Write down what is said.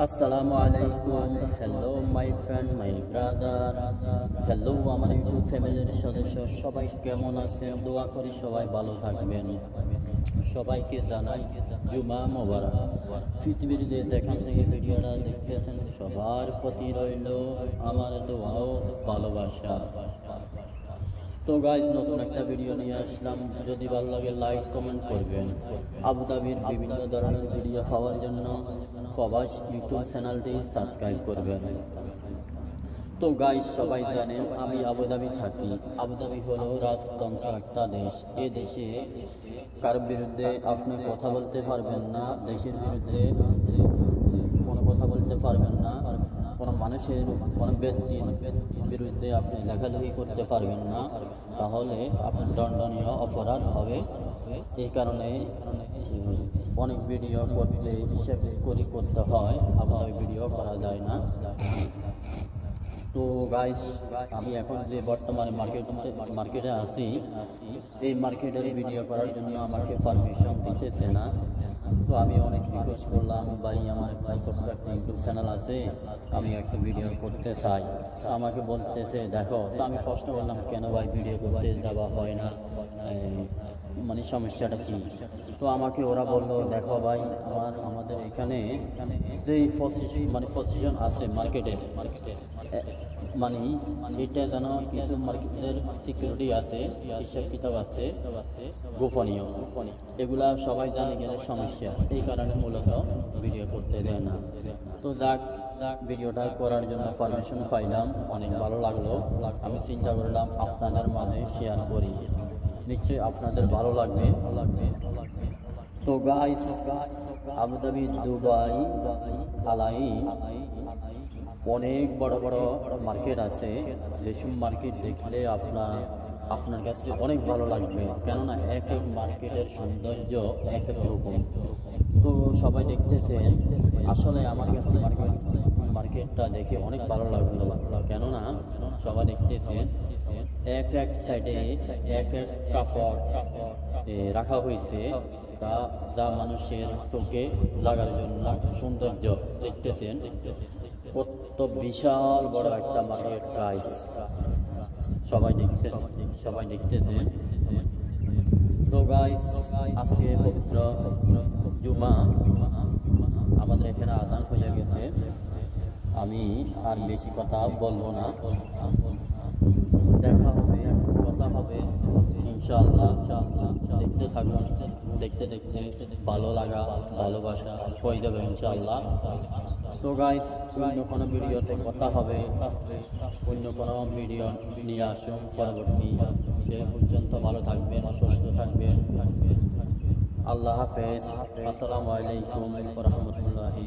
আসসালামু আলাইকুম। Hello my friend my brother hello আমার ইউটিউব ফ্যামিলির সদস্য। সবাই কেমন আছেন? দোয়া করি সবাই ভালো থাকবেন। সবাইকে জানাই জুমা মোবারক। পৃথিবীর যে যেখান থেকে ভিডিওটা দেখতেছেন, সবার প্রতি রইল আমার দোয়া ও ভালোবাসা। তো গাইজ নতুন একটা ভিডিও নিয়ে আসলাম। যদি ভালো লাগে লাইক কমেন্ট করবেন। আবুধাবির বিভিন্ন ধরনের ভিডিও পাওয়ার জন্য প্রবাস ইউটিউব চ্যানেলটি সাবস্ক্রাইব করবেন। তো গাইজ সবাই জানেন, আমি আবুধাবি থাকি। আবুধাবি হলো রাজতন্ত্র একটা দেশ। এ দেশে কার বিরুদ্ধে আপনি কথা বলতে পারবেন না, দেশের বিরুদ্ধে কোনো কথা বলতে পারবেন না। কোনো মানুষের কোনো ব্যক্তির বিরুদ্ধে আপনি লেখালেখি করতে পারবেন না, তাহলে আপনার দণ্ডনীয় অপরাধ হবে। এই কারণে অনেক ভিডিও করতে হিসেবে করি করতে হয়, আবার ভিডিও করা যায় না। তো গাইস আমি এখন যে বর্তমানে মার্কেট মার্কেটে আছি, এই মার্কেটের ভিডিও করার জন্য আমাকে পারমিশন দিতেছে না। তো আমি অনেক রিকোয়েস্ট করলাম, ভাই, আমার একটা ছোট্ট একটা ইউটিউব চ্যানেল আছে, আমি একটা ভিডিও করতে চাই। আমাকে বলতেছে, দেখো। তো আমি প্রশ্ন করলাম, কেন ভাই ভিডিও করতে যাওয়া হয় না? মানে সমস্যাটা কি? তো আমাকে ওরা বলল, দেখো ভাই, আমার, আমাদের এখানে যেই পজিশন মানে পজিশন আছে মার্কেটে মার্কেটে মানে এটা যেন কিছু মার্কেটের সিকিউরিটি আছে, হিসাব কিতাব আছে, গোপনীয়। এগুলা সবাই জানে গেলে সমস্যা। এই কারণে মূলত ভিডিও করতে দেয় না। তো যাক যাক ভিডিওটা করার জন্য পারমিশন পাইলাম, অনেক ভালো লাগল। আমি চিন্তা করলাম আপনাদের মাঝে শেয়ার করি। নিশ্চয়ই আপনাদের ভালো লাগবে। লাগবে তো গাইস আবুধাবি দুবাই আলাই অনেক বড় বড় মার্কেট আছে। যেসব মার্কেট দেখলে আপনার আপনার কাছে অনেক ভালো লাগবে। কেননা এক এক মার্কেটের সৌন্দর্য এক এক রকম। তো সবাই দেখতেছেন আসলে আমার কাছে মার্কেট মার্কেটটা দেখে অনেক ভালো লাগল। কেননা সবাই দেখতেছেন এক এক সাইডে এক এক কাপড় রাখা হয়েছে। তা যা মানুষের চোখে লাগার জন্য সৌন্দর্য। দেখতেছেন? কত বিশাল বড় একটা মার্কেট গাইস সবাই দেখতেছে, সবাই গাইস আজকে পবিত্র জুমা আমাদের এখানে আজান হয়ে গেছে। আমি আর বেশি কথা বলব না। দেখা হবে, কথা হবে, ইনশাআল্লাহ। দেখতে থাকুন। দেখতে দেখতে ভালো লাগা, ভালোবাসা হয়ে যাবে ইনশাআল্লাহ। তো গাইস অন্য কোনো ভিডিওতে কথা হবে। অন্য কোনো ভিডিও নিয়ে আসুন পরবর্তী। সে পর্যন্ত ভালো থাকবেন, সুস্থ থাকবেন। আল্লাহ হাফেজ। আসসালামু আলাইকুম রহমতুল্লাহি